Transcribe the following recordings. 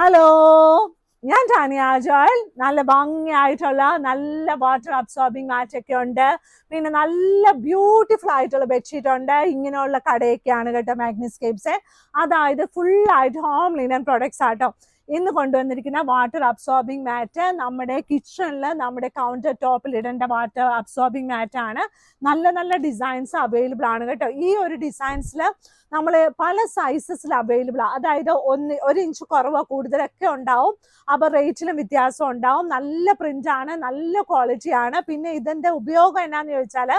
Hello ഞാൻ Tanya Joel. നല്ല ഭംഗിയായിട്ടുള്ള നല്ല വാട്ടർ അബ്സോർബിങ് മാറ്റ് ഒക്കെ ഉണ്ട്. പിന്നെ നല്ല ബ്യൂട്ടിഫുൾ ആയിട്ടുള്ള ബെഡ്ഷീറ്റ് ഉണ്ട്. ഇങ്ങനെയുള്ള കടയൊക്കെയാണ് കേട്ടോ മാഗ്നിസ്കേപ്സ് അതായത് ഫുൾ ആയിട്ട് ഹോം ലിനൻ പ്രൊഡക്ട്സ് ആട്ടോ ഇന്ന് കൊണ്ടുവന്നിരിക്കുന്ന വാട്ടർ അബ്സോർബിങ് മാറ്റ് നമ്മുടെ കിച്ചണിൽ നമ്മുടെ കൗണ്ടർ ടോപ്പിൽ ഇടേണ്ട വാട്ടർ അബ്സോർബിങ് മാറ്റാണ് നല്ല നല്ല ഡിസൈൻസ് അവൈലബിൾ ആണ് കേട്ടോ. ഈ ഒരു ഡിസൈൻസിൽ നമ്മൾ പല സൈസസിൽ അവൈലബിൾ ആണ് അതായത് ഒന്ന് ഒരു ഇഞ്ച് കുറവോ കൂടുതലൊക്കെ ഉണ്ടാവും. അപ്പോൾ റേറ്റിലും വ്യത്യാസം ഉണ്ടാവും. നല്ല പ്രിന്റ് ആണ് നല്ല ക്വാളിറ്റി ആണ്. പിന്നെ ഇതിന്റെ ഉപയോഗം എന്നാന്ന് ചോദിച്ചാൽ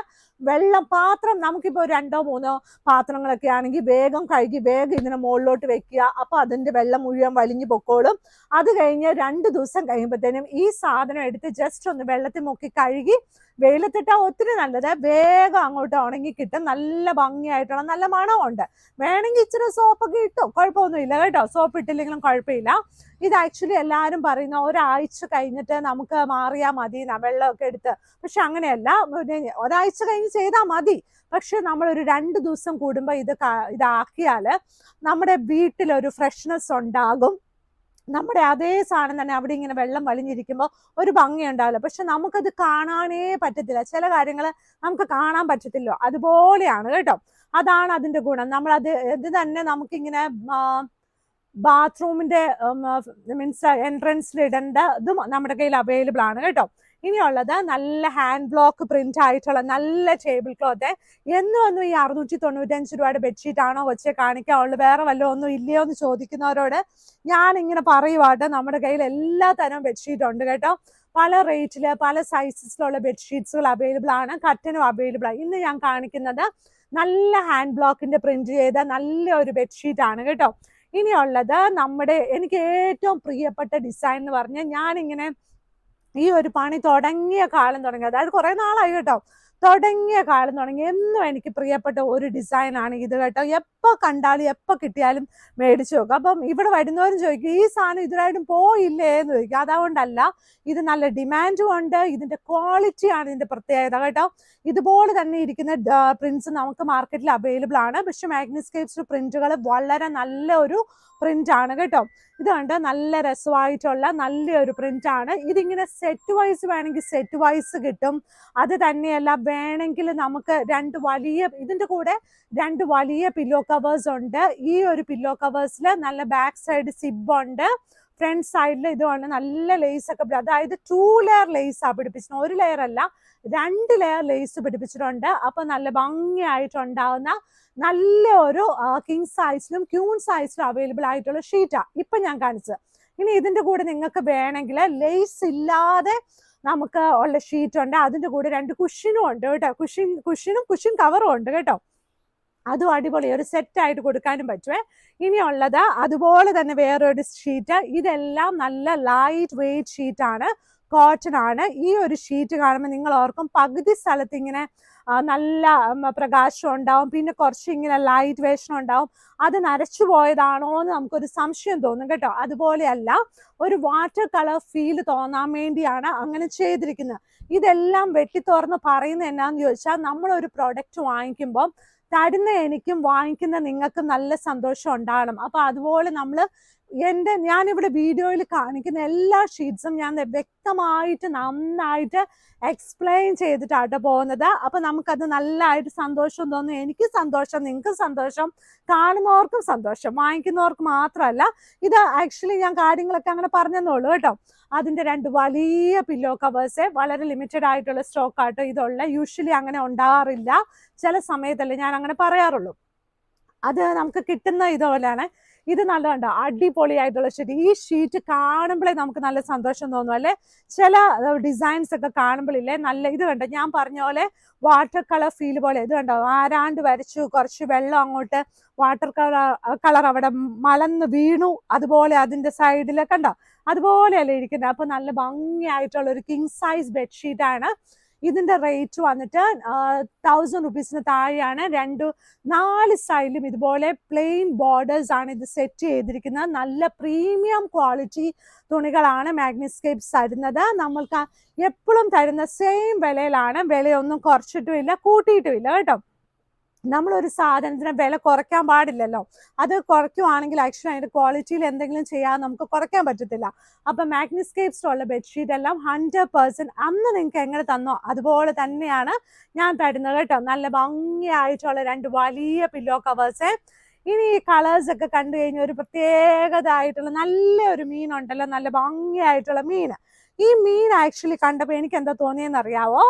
വെള്ളം പാത്രം നമുക്കിപ്പോൾ രണ്ടോ മൂന്നോ പാത്രങ്ങളൊക്കെ ആണെങ്കിൽ വേഗം കഴുകി വേഗം ഇതിനെ മുകളിലോട്ട് വെക്കുക. അപ്പോൾ അതിന്റെ വെള്ളം മുഴുവൻ വലിഞ്ഞു പൊക്കോളും. അത് കഴിഞ്ഞ് രണ്ട് ദിവസം കഴിയുമ്പോഴത്തേനും ഈ സാധനം എടുത്ത് ജസ്റ്റ് ഒന്ന് വെള്ളത്തിൽ മുക്കി കഴുകി വെയിലത്തിട്ടാൽ ഒത്തിരി നല്ലത്. വേഗം അങ്ങോട്ട് ഉണങ്ങി കിട്ടും. നല്ല ഭംഗിയായിട്ടുള്ള നല്ല മണമുണ്ട്. വേണമെങ്കിൽ ഇച്ചിരി സോപ്പൊക്കെ ഇട്ടോ. കുഴപ്പമൊന്നുമില്ല കേട്ടോ. സോപ്പ് ഇട്ടില്ലെങ്കിലും കുഴപ്പമില്ല. ഇത് ആക്ച്വലി എല്ലാവരും പറയുന്ന ഒരാഴ്ച കഴിഞ്ഞിട്ട് നമുക്ക് മാറിയാൽ മതി വെള്ളമൊക്കെ എടുത്ത്. പക്ഷെ അങ്ങനെയല്ല. ഒരാഴ്ച കഴിഞ്ഞ് ചെയ്താൽ മതി. പക്ഷെ നമ്മൾ ഒരു രണ്ട് ദിവസം കൂടുമ്പോൾ ഇത് ഇതാക്കിയാൽ നമ്മുടെ വീട്ടിലൊരു ഫ്രഷ്നെസ് ഉണ്ടാകും. നമ്മുടെ അതേ സാധനം തന്നെ അവിടെ ഇങ്ങനെ വെള്ളം വലിഞ്ഞിരിക്കുമ്പോൾ ഒരു ഭംഗി ഉണ്ടാവില്ല. പക്ഷെ നമുക്കത് കാണാനേ പറ്റത്തില്ല. ചില കാര്യങ്ങൾ നമുക്ക് കാണാൻ പറ്റത്തില്ലോ. അതുപോലെയാണ് കേട്ടോ. അതാണ് അതിന്റെ ഗുണം. നമ്മളത് ഇത് തന്നെ നമുക്കിങ്ങനെ ബാത്റൂമിന്റെ മീൻസ് എൻട്രൻസിൽ ഇടേണ്ട ഇതും നമ്മുടെ കയ്യിൽ അവൈലബിൾ ആണ് കേട്ടോ. ഇനിയുള്ളത് നല്ല ഹാൻഡ് ബ്ലോക്ക് പ്രിന്റ് ആയിട്ടുള്ള നല്ല ടേബിൾ ക്ലോത്ത് എന്നും ഒന്നും ഈ അറുന്നൂറ്റി തൊണ്ണൂറ്റഞ്ച് രൂപയുടെ ബെഡ്ഷീറ്റ് ആണോ കൊച്ചെ കാണിക്കാവുള്ളൂ. വേറെ വല്ലതും ഒന്നും ഇല്ലയോ എന്ന് ചോദിക്കുന്നവരോട് ഞാൻ ഇങ്ങനെ പറയുവാട്ട്. നമ്മുടെ കയ്യിൽ എല്ലാ തരം ബെഡ്ഷീറ്റ് ഉണ്ട് കേട്ടോ. പല റേറ്റിൽ പല സൈസസിലുള്ള ബെഡ്ഷീറ്റ്സുകൾ അവൈലബിൾ ആണ്. കട്ടനും അവൈലബിൾ ആണ്. ഇന്ന് ഞാൻ കാണിക്കുന്നത് നല്ല ഹാൻഡ് ബ്ലോക്കിന്റെ പ്രിന്റ് ചെയ്ത നല്ല ഒരു ബെഡ്ഷീറ്റ് ആണ് കേട്ടോ. ഇനിയുള്ളത് നമ്മുടെ എനിക്ക് ഏറ്റവും പ്രിയപ്പെട്ട ഡിസൈൻ എന്ന് പറഞ്ഞാൽ ഞാനിങ്ങനെ ഈ ഒരു പണി തുടങ്ങിയ കാലം തുടങ്ങി. അതായത് കുറെ നാളായി കേട്ടോ. തുടങ്ങിയ കാലം തുടങ്ങി. എന്നും എനിക്ക് പ്രിയപ്പെട്ട ഒരു ഡിസൈനാണ് ഇത് കേട്ടോ. എപ്പോ കണ്ടാലും എപ്പോ കിട്ടിയാലും മേടിച്ചു നോക്കും അപ്പം ഇവിടെ വരുന്നവരും ചോദിക്കും ഈ സാധനം ഇതിനായിട്ടും പോയില്ലേ? എന്ന് ചോദിക്കും. അതുകൊണ്ടല്ല ഇത് നല്ല ഡിമാൻഡും ഉണ്ട്. ഇതിന്റെ ക്വാളിറ്റി ആണ് ഇതിന്റെ പ്രത്യേകത കേട്ടോ. ഇതുപോലെ തന്നെ ഇരിക്കുന്ന പ്രിന്റ്സ് നമുക്ക് മാർക്കറ്റിൽ അവൈലബിൾ ആണ്. പക്ഷെ മാഗ്നസ്കേപ്സ് പ്രിന്റുകൾ വളരെ നല്ല ഒരു പ്രിന്റ് ആണ് കേട്ടോ. ഇത് നല്ല രസമായിട്ടുള്ള നല്ലൊരു പ്രിന്റ് ആണ്. ഇതിങ്ങനെ സെറ്റ് വൈസ് വേണമെങ്കിൽ സെറ്റ് വൈസ് കിട്ടും. അത് തന്നെയല്ല വേണമെങ്കിൽ നമുക്ക് രണ്ട് വലിയ ഇതിന്റെ കൂടെ രണ്ട് വലിയ പില്ലോ കവേഴ്സ് ഉണ്ട്. ഈ ഒരു പില്ലോ കവേഴ്സിൽ നല്ല ബാക്ക് സൈഡ് സിബ് ഉണ്ട്. ഫ്രണ്ട് സൈഡിൽ ഇതുമാണ് നല്ല ലേസ് ഒക്കെ അതായത് ടു ലെയർ ലേസ് ആ പിടിപ്പിച്ചിട്ടുണ്ട് ഒരു ലെയർ അല്ല രണ്ട് ലെയർ ലേസ് പിടിപ്പിച്ചിട്ടുണ്ട്. അപ്പൊ നല്ല ഭംഗിയായിട്ടുണ്ടാവുന്ന നല്ല ഒരു കിങ് സൈസിലും ക്യൂൺ സൈസിലും അവൈലബിൾ ആയിട്ടുള്ള ഷീറ്റാണ് ഇപ്പൊ ഞാൻ കാണിച്ചത്. ഇനി ഇതിന്റെ കൂടെ നിങ്ങൾക്ക് വേണമെങ്കിൽ ലേസ് ഇല്ലാതെ നമുക്ക് ഉള്ള ഷീറ്റ് ഉണ്ട് അതിന്റെ കൂടെ രണ്ട് കുഷിനും ഉണ്ട് കേട്ടോ. കുഷിൻ കുഷിനും കുഷിൻ കവറും ഉണ്ട് കേട്ടോ. അതും അടിപൊളി. ഒരു സെറ്റ് ആയിട്ട് കൊടുക്കാനും പറ്റുമേ ഇനിയുള്ളത് അതുപോലെ തന്നെ വേറൊരു ഷീറ്റ് ഇതെല്ലാം നല്ല ലൈറ്റ് വെയിറ്റ് ഷീറ്റ് ആണ്. കോട്ടൺ ആണ്. ഈ ഒരു ഷീറ്റ് കാണുമ്പോൾ നിങ്ങൾ ഓർക്കും പകുതി സ്ഥലത്ത് ഇങ്ങനെ നല്ല പ്രകാശം ഉണ്ടാവും. പിന്നെ കുറച്ച് ഇങ്ങനെ ലൈറ്റ് വേഷൻ ഉണ്ടാവും. അത് നരച്ചു പോയതാണോ എന്ന് നമുക്കൊരു സംശയം തോന്നും കേട്ടോ. അതുപോലെയല്ല ഒരു വാട്ടർ കളർ ഫീൽ തോന്നാൻ വേണ്ടിയാണ് അങ്ങനെ ചെയ്തിരിക്കുന്നത്. ഇതെല്ലാം വെട്ടിത്തോർന്ന് പറയുന്നത് എന്നാന്ന് ചോദിച്ചാൽ ഒരു പ്രൊഡക്റ്റ് വാങ്ങിക്കുമ്പോൾ തരുന്ന എനിക്കും വാങ്ങിക്കുന്ന നിങ്ങൾക്കും നല്ല സന്തോഷം ഉണ്ടാകണം. അപ്പൊ അതുപോലെ നമ്മൾ എന്റെ ഞാനിവിടെ വീഡിയോയിൽ കാണിക്കുന്ന എല്ലാ ഷീറ്റ്സും ഞാൻ വ്യക്തമായിട്ട് നന്നായിട്ട് എക്സ്പ്ലെയിൻ ചെയ്തിട്ടാട്ടോ പോകുന്നത്. അപ്പൊ നമുക്കത് നല്ലതായിട്ട് സന്തോഷം തോന്നും. എനിക്ക് സന്തോഷം നിങ്ങൾക്ക് സന്തോഷം കാണുന്നവർക്കും സന്തോഷം വാങ്ങിക്കുന്നവർക്ക് മാത്രമല്ല. ഇത് ആക്ച്വലി ഞാൻ കാര്യങ്ങളൊക്കെ അങ്ങനെ പറഞ്ഞെന്നുള്ളൂ കേട്ടോ. അതിന്റെ രണ്ട് വലിയ പില്ലോ കവേഴ്സ് വളരെ ലിമിറ്റഡ് ആയിട്ടുള്ള സ്റ്റോക്ക് ആട്ടോ ഇതുള്ള. യൂഷ്വലി അങ്ങനെ ഉണ്ടാകാറില്ല ചില സമയത്തല്ലേ ഞാൻ അങ്ങനെ പറയാറുള്ളൂ. അത് നമുക്ക് കിട്ടുന്ന ഇതുപോലെയാണ്. ഇത് നല്ല കണ്ടോ? അടിപൊളിയായിട്ടുള്ള ഷീറ്റ് ഈ ഷീറ്റ് കാണുമ്പോഴേ നമുക്ക് നല്ല സന്തോഷം തോന്നും അല്ലെ? ചില ഡിസൈൻസ് ഒക്കെ കാണുമ്പോഴില്ലേ നല്ല ഇത് കണ്ടോ? ഞാൻ പറഞ്ഞ പോലെ വാട്ടർ കളർ ഫീൽ പോലെ ഇത് കണ്ടോ? ആരാണ്ട് വരച്ചു കുറച്ച് വെള്ളം അങ്ങോട്ട് വാട്ടർ കളർ കളർ അവിടെ മലന്ന് വീണു. അതുപോലെ അതിന്റെ സൈഡിലൊക്കെ കണ്ടോ? അതുപോലെയല്ലേ ഇരിക്കുന്നത് അപ്പൊ നല്ല ഭംഗിയായിട്ടുള്ള ഒരു കിങ് സൈസ് ബെഡ്ഷീറ്റ് ആണ്. ഇതിന്റെ റേറ്റ് വന്നിട്ട് തൗസൻഡ് റുപ്പീസിന് താഴെയാണ് രണ്ട് നാല് സ്റ്റൈലും ഇതുപോലെ പ്ലെയിൻ ബോർഡേഴ്സ് ആണ് ഇത് സെറ്റ് ചെയ്തിരിക്കുന്നത്. നല്ല പ്രീമിയം ക്വാളിറ്റി തുണികളാണ് മാഗ്നിസ്കേപ്സ് തരുന്നത്. നമ്മൾക്ക് എപ്പോഴും തരുന്ന സെയിം വിലയിലാണ്. വിലയൊന്നും കുറച്ചിട്ടുമില്ല കൂട്ടിയിട്ടുമില്ല കേട്ടോ. നമ്മളൊരു സാധനത്തിന് വില കുറയ്ക്കാൻ പാടില്ലല്ലോ. അത് കുറയ്ക്കുവാണെങ്കിൽ ആക്ച്വലി അതിന്റെ ക്വാളിറ്റിയിൽ എന്തെങ്കിലും ചെയ്യാൻ നമുക്ക് കുറയ്ക്കാൻ പറ്റത്തില്ല. അപ്പൊ മാഗ്നിസ്കേപ്സിലുള്ള ബെഡ്ഷീറ്റ് എല്ലാം ഹൺഡ്രഡ് പേഴ്സെന്റ് അന്ന് നിങ്ങൾക്ക് എങ്ങനെ തന്നോ അതുപോലെ തന്നെയാണ് ഞാൻ തരുന്നത് കേട്ടോ. നല്ല ഭംഗിയായിട്ടുള്ള രണ്ട് വലിയ പില്ലോ കവേഴ്സ് ഇനി ഈ കളേഴ്സ് ഒക്കെ കണ്ടു കഴിഞ്ഞാൽ ഒരു പ്രത്യേകത ആയിട്ടുള്ള നല്ല ഒരു മീനുണ്ടല്ലോ. നല്ല ഭംഗിയായിട്ടുള്ള മീൻ. ഈ മീൻ ആക്ച്വലി കണ്ടപ്പോൾ എനിക്ക് എന്താ തോന്നിയെന്ന് അറിയാവോ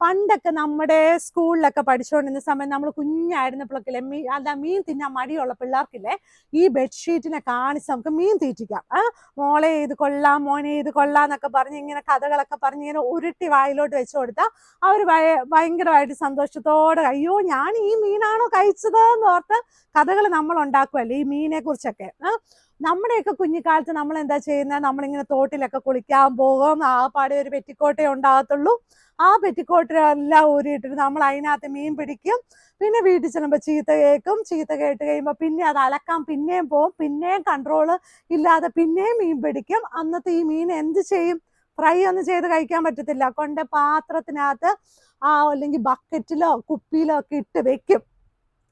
പണ്ടൊക്കെ നമ്മുടെ സ്കൂളിലൊക്കെ പഠിച്ചുകൊണ്ടിരുന്ന സമയം നമ്മൾ കുഞ്ഞായിരുന്നപ്പോഴൊക്കെ മീൻ അല്ല മീൻ തിന്നാൻ മടിയുള്ള പിള്ളേർക്കില്ലേ ഈ ബെഡ്ഷീറ്റിനെ കാണിച്ച് നമുക്ക് മീൻ തീറ്റിക്കാം. ആ മോളെ ഇത് കൊള്ളാം മോനെ ഇത് കൊള്ളാം എന്നൊക്കെ പറഞ്ഞ് ഇങ്ങനെ കഥകളൊക്കെ പറഞ്ഞ് ഇങ്ങനെ ഉരുട്ടി വായിലോട്ട് വെച്ചു കൊടുത്താൽ അവർ ഭയങ്കരമായിട്ട് സന്തോഷത്തോടെ അയ്യോ ഞാൻ ഈ മീനാണോ കഴിച്ചത്? എന്ന് ഓർത്ത് കഥകൾ നമ്മൾ ഉണ്ടാക്കുമല്ലേ ഈ മീനെ കുറിച്ചൊക്കെ. നമ്മുടെയൊക്കെ കുഞ്ഞിക്കാലത്ത് നമ്മൾ എന്താ ചെയ്യുന്നത് നമ്മളിങ്ങനെ തോട്ടിലൊക്കെ കുളിക്കാൻ പോകും. ആ പാടെ ഒരു പെറ്റിക്കോട്ടേ ഉണ്ടാകത്തുള്ളൂ. ആ പെറ്റിക്കോട്ടിലെല്ലാം ഊരിയിട്ടിട്ട് നമ്മൾ അതിനകത്ത് മീൻ പിടിക്കും. പിന്നെ വീട്ടിൽ ചെല്ലുമ്പോൾ ചീത്ത കേൾക്കും. ചീത്ത കേട്ട് കഴിയുമ്പോൾ പിന്നെ അത് അലക്കാൻ പിന്നെയും പോവും. പിന്നെയും കൺട്രോൾ ഇല്ലാതെ പിന്നെയും മീൻ പിടിക്കും. അന്നത്തെ ഈ മീൻ എന്ത് ചെയ്യും? ഫ്രൈ ഒന്നും ചെയ്ത് കഴിക്കാൻ പറ്റത്തില്ല. കൊണ്ട് പാത്രത്തിനകത്ത് ആ അല്ലെങ്കിൽ ബക്കറ്റിലോ കുപ്പിയിലോ ഒക്കെ ഇട്ട് വെക്കും.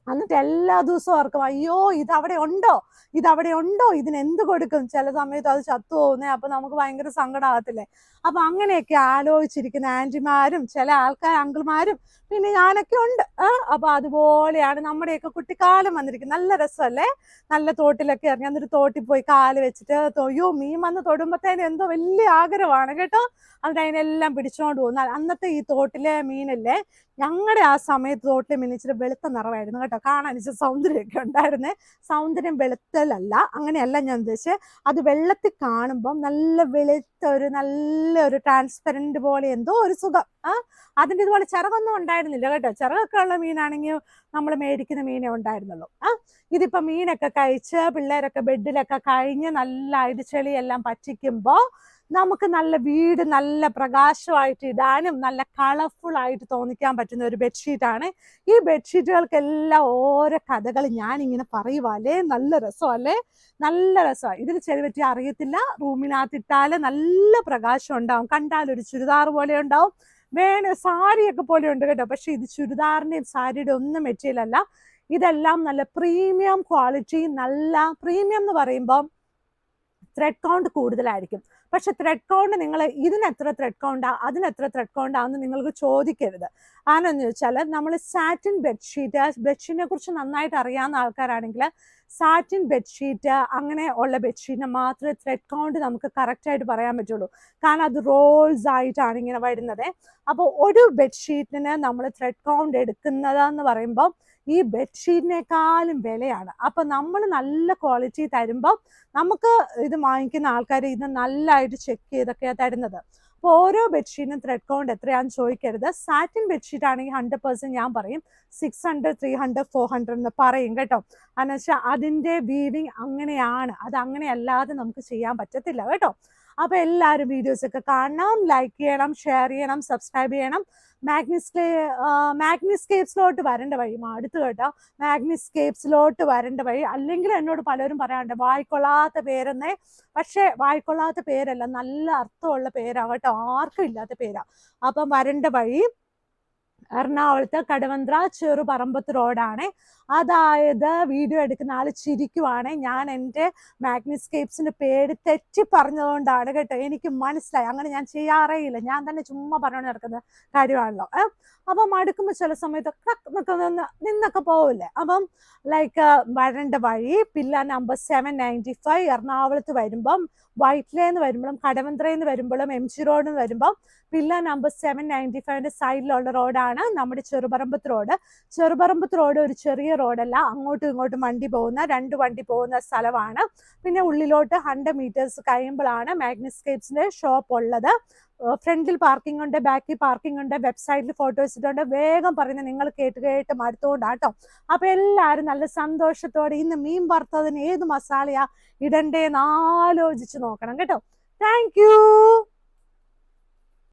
എന്നിട്ട് എല്ലാ ദിവസവും ഓർക്കും അയ്യോ ഇത് അവിടെ ഉണ്ടോ? ഇത് അവിടെ ഉണ്ടോ? ഇതിന് എന്ത് കൊടുക്കും? ചില സമയത്ത് അത് ചത്തു പോകുന്നേ അപ്പൊ നമുക്ക് ഭയങ്കര സങ്കടമാകത്തില്ലേ അപ്പൊ അങ്ങനെയൊക്കെ ആലോചിച്ചിരിക്കുന്ന ആന്റിമാരും ചില ആൾക്കാർ അങ്കിൾമാരും പിന്നെ ഞാനൊക്കെ ഉണ്ട്. അപ്പൊ അതുപോലെയാണ് നമ്മുടെയൊക്കെ കുട്ടിക്കാലം വന്നിരിക്കുന്നത്. നല്ല രസമല്ലേ? നല്ല തോട്ടിലൊക്കെ ഇറങ്ങി എന്നിട്ട് തോട്ടിൽ പോയി കാൽ വെച്ചിട്ട് തൊയ്യോ മീൻ വന്ന് തൊടുമ്പത്തേന് എന്തോ വലിയ ആഗ്രഹമാണ് കേട്ടോ. എന്നിട്ട് അതിനെല്ലാം പിടിച്ചോണ്ട് പോകുന്ന. അന്നത്തെ ഈ തോട്ടിലെ മീനല്ലേ ഞങ്ങളുടെ ആ സമയത്ത് തോട്ടിലെ മീൻ ഇച്ചിരി വെളുത്ത നിറമായിരുന്നു കേട്ടോ. കാണാൻ ഇച്ചിരി സൗന്ദര്യമൊക്കെ ഉണ്ടായിരുന്നേ. സൗന്ദര്യം വെളുത്തലല്ല. അങ്ങനെയല്ല ഞാൻ ഉദ്ദേശിച്ചത് അത് വെള്ളത്തിൽ കാണുമ്പം നല്ല വെളുത്ത ഒരു നല്ല ഒരു ട്രാൻസ്പെറന്റ് പോലെ എന്തോ ഒരു സുഖം. ആ അതിന്റെ ഇതുപോലെ ചിറകൊന്നും ഉണ്ടായിരുന്നില്ല കേട്ടോ. ചിറകൊക്കെ ഉള്ള മീനാണെങ്കിൽ നമ്മൾ മേടിക്കുന്ന മീനേ ഉണ്ടായിരുന്നുള്ളൂ. ആ ഇതിപ്പോൾ മീനൊക്കെ കഴിച്ച് പിള്ളേരൊക്കെ ബെഡിലൊക്കെ കഴിഞ്ഞ് നല്ല ചെളിയെല്ലാം പറ്റിക്കുമ്പോൾ നമുക്ക് നല്ല വീട് നല്ല പ്രകാശമായിട്ട് ഇടാനും നല്ല കളർഫുൾ ആയിട്ട് തോന്നിക്കാൻ പറ്റുന്ന ഒരു ബെഡ്ഷീറ്റാണ് ഈ ബെഡ്ഷീറ്റുകൾക്കെല്ലാം ഓരോ കഥകൾ ഞാൻ ഇങ്ങനെ പറയുവാല്ലേ നല്ല രസമല്ലേ നല്ല രസമാണ് ഇതിന് ചെളി പറ്റി അറിയത്തില്ല. റൂമിനകത്ത് ഇട്ടാൽ നല്ല പ്രകാശം ഉണ്ടാവും. കണ്ടാൽ ഒരു ചുരിദാർ പോലെ ഉണ്ടാവും. വേണ സാരിയൊക്കെ പോലെ ഉണ്ട് കേട്ടോ. പക്ഷെ ഇത് ചുരിദാറിന്റെയും സാരിയുടെ ഒന്നും മെറ്റീരിയൽ അല്ല. ഇതെല്ലാം നല്ല പ്രീമിയം ക്വാളിറ്റി നല്ല പ്രീമിയം എന്ന് പറയുമ്പോൾ ത്രെഡ് കൗണ്ട് കൂടുതലായിരിക്കും. പക്ഷെ ത്രെഡ് കൗണ്ട് നിങ്ങൾ ഇതിനെത്ര ത്രെഡ് കൗണ്ടാ അതിനെത്ര ത്രെഡ് കൗണ്ടാന്ന് നിങ്ങൾക്ക് ചോദിക്കരുത്. കാരണം എന്ന് വെച്ചാൽ നമ്മൾ സാറ്റിൻ ബെഡ്ഷീറ്റ് ബെഡ്ഷീറ്റിനെ കുറിച്ച് നന്നായിട്ട് അറിയാവുന്ന ആൾക്കാരാണെങ്കിൽ സാറ്റിൻ ബെഡ്ഷീറ്റ് അങ്ങനെ ഉള്ള ബെഡ്ഷീറ്റിനെ മാത്രമേ ത്രെഡ് കൗണ്ട് നമുക്ക് കറക്റ്റായിട്ട് പറയാൻ പറ്റുള്ളൂ. കാരണം അത് റോൾസ് ആയിട്ടാണ് ഇങ്ങനെ വരുന്നത്. അപ്പോൾ ഒരു ബെഡ്ഷീറ്റിന് നമ്മൾ ത്രെഡ് കൗണ്ട് എടുക്കുന്നതെന്ന് പറയുമ്പോൾ ഈ ബെഡ്ഷീറ്റിനേക്കാളും വിലയാണ്. അപ്പം നമ്മൾ നല്ല ക്വാളിറ്റി തരുമ്പോൾ നമുക്ക് ഇത് വാങ്ങിക്കുന്ന ആൾക്കാർ ഇത് നല്ലതായിട്ട് ചെക്ക് ചെയ്തൊക്കെയാണ് തരുന്നത്. അപ്പോൾ ഓരോ ബെഡ്ഷീറ്റിനും ത്രെഡ് കൗണ്ട് എത്രയാണെന്ന് ചോദിക്കരുത്. സാറ്റിൻ ബെഡ്ഷീറ്റ് ആണെങ്കിൽ ഹൺഡ്രഡ് പെർസെന്റ് ഞാൻ പറയും. Six hundred three hundred four hundred എന്ന് പറയും കേട്ടോ. എന്ന് അതിന്റെ വീവിങ് അങ്ങനെയാണ്. അത് അങ്ങനെയല്ലാതെ നമുക്ക് ചെയ്യാൻ പറ്റത്തില്ല കേട്ടോ. അപ്പോൾ എല്ലാവരും വീഡിയോസ് ഒക്കെ കാണണം ലൈക്ക് ചെയ്യണം ഷെയർ ചെയ്യണം സബ്സ്ക്രൈബ് ചെയ്യണം. മാഗ്നിസ്കേ മാഗ്നിസ്കേപ്സിലോട്ട് വരേണ്ട വഴി അടുത്ത് കേട്ടോ. മാഗ്നിസ്കേപ്സിലോട്ട് വരേണ്ട വഴി അല്ലെങ്കിൽ എന്നോട് പലരും പറയാറുണ്ട് വായിക്കൊള്ളാത്ത പേരെന്നേ. പക്ഷേ വായിക്കൊള്ളാത്ത പേരല്ല നല്ല അർത്ഥമുള്ള പേരാകട്ടോ ആർക്കും ഇല്ലാത്ത പേരാ. അപ്പം വരേണ്ട വഴി എറണാകുളത്ത് കടവന്ത്ര ചെറുപറമ്പത്ത് റോഡാണ്. അതായത് വീഡിയോ എടുക്കുന്ന ആൾ ചിരിക്കുവാണ്. ഞാൻ എന്റെ മാഗ്നിസ്കേപ്സിന്റെ പേര് തെറ്റി പറഞ്ഞതുകൊണ്ടാണ് കേട്ടോ എനിക്ക് മനസ്സിലായി. അങ്ങനെ ഞാൻ ചെയ്യാറേ ഇല്ല. ഞാൻ തന്നെ ചുമ്മാ പറഞ്ഞു നടക്കുന്ന കാര്യമാണല്ലോ. അപ്പം മടുക്കുമ്പോൾ ചില സമയത്ത് ക്രക്ക് നിന്ന് നിന്നൊക്കെ പോവില്ലേ? അപ്പം ലൈക്ക് വരേണ്ട വഴി pillar number seven ninety five എറണാകുളത്ത് വരുമ്പം വൈറ്റ്ലേന്ന് വരുമ്പോഴും കടവന്ത്രയിൽ വരുമ്പോഴും എം ജി റോഡിൽ നിന്ന് വരുമ്പം പില്ല നമ്പർ സെവൻ നയന്റി ഫൈവിന്റെ സൈഡിലുള്ള റോഡാണ് നമ്മുടെ ചെറുപറമ്പത്ത് റോഡ് ചെറുപറമ്പത്ത് റോഡ് ഒരു ചെറിയ റോഡല്ല അങ്ങോട്ടും ഇങ്ങോട്ടും വണ്ടി പോകുന്ന രണ്ട് വണ്ടി പോകുന്ന സ്ഥലമാണ്. പിന്നെ ഉള്ളിലോട്ട് ഹൺഡ്രഡ് മീറ്റേഴ്സ് കഴിയുമ്പോഴാണ് മാഗ്നസ്കേപ്സിന്റെ ഷോപ്പ് ഉള്ളത്. ഫ്രണ്ടിൽ പാർക്കിംഗ് ഉണ്ട് ബാക്കിൽ പാർക്കിംഗ് ഉണ്ട് വെബ്സൈറ്റിൽ ഫോട്ടോ വെച്ചിട്ടുണ്ട് വേഗം പറയുന്നത് നിങ്ങൾ കേട്ട് കേട്ട് മടുത്തുകൊണ്ടാട്ടോ അപ്പൊ എല്ലാവരും നല്ല സന്തോഷത്തോടെ ഇന്ന് മീൻ വറുത്തതിന് ഏത് മസാലയാ ഇടണ്ടേന്ന് ആലോചിച്ച് നോക്കണം കേട്ടോ. താങ്ക്